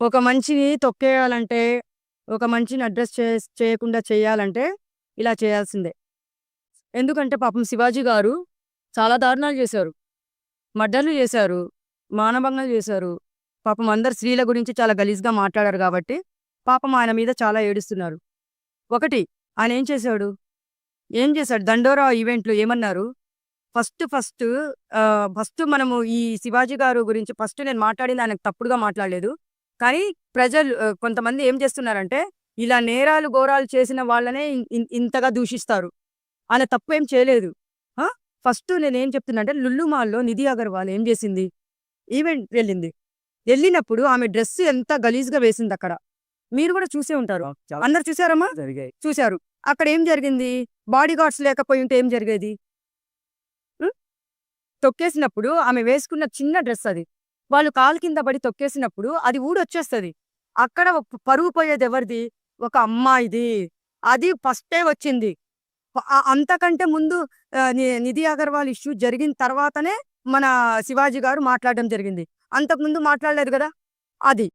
ఒక మనిషిని తొక్కేయాలంటే, ఒక మనిషిని అడ్రస్ చే చేయకుండా చేయాలంటే ఇలా చేయాల్సిందే. ఎందుకంటే పాపం శివాజీ గారు చాలా దారుణాలు చేశారు. మర్డర్‌లు చేశారు. మానభంగం చేశారు. పాపం అందరు స్త్రీల గురించి చాలా గలీజ్‌గా మాట్లాడారు కాబట్టి, పాపం ఆయన మీద చాలా ఏడుస్తున్నారు. ఒకటి ఆయన ఏం చేశాడు? ఏం చేశాడు? దండోరా ఈవెంట్లు ఏమన్నారు? ఫస్ట్ ఫస్ట్ ఫస్ట్ మనము ఈ శివాజీ గారు గురించి ఫస్ట్ నేను మాట్లాడింది ఆయనకు తప్పుడుగా మాట్లాడలేదు. కానీ ప్రజలు కొంతమంది ఏం చేస్తున్నారంటే, ఇలా నేరాలు, ఘోరాలు చేసిన వాళ్ళనే ఇంతగా దూషిస్తారు. ఆయన తప్పేం చేయలేదు. ఆ! ఫస్ట్ నేనేం చెప్తున్నా అంటే 'లుల్లు మాల్‌లో' నిధి అగర్వాల్ ఏం చేసింది? ఈవెంట్ వెళ్ళింది. ఎళ్ళినప్పుడు ఆమె డ్రెస్ ఎంత గలీజ్‌గా వేసిందక్కడ. మీరు కూడా చూసే ఉంటారు. అందరూ చూసారమ్మా? జరిగాయి. చూసారు. అక్కడ ఏం జరిగింది? బాడీ గార్డ్స్ లేకపోయుంటే ఏం జరిగేది? తొక్కేసినప్పుడు ఆమె వేసుకున్న చిన్న డ్రెస్ అది. వాళ్ళు కాలు కింద పడి తొక్కేసినప్పుడు అది ఊడొచ్చేస్తుంది అక్కడ పరువు పోయేది ఎవరిది? ఒక అమ్మాయిది. అది ఫస్టే వచ్చింది. అంతకంటే ముందు ని నిధి అగర్వాల్ ఇష్యూ జరిగిన తర్వాతనే మన శివాజీ గారు మాట్లాడడం జరిగింది. అంతకుముందు మాట్లాడలేదు కదా అది.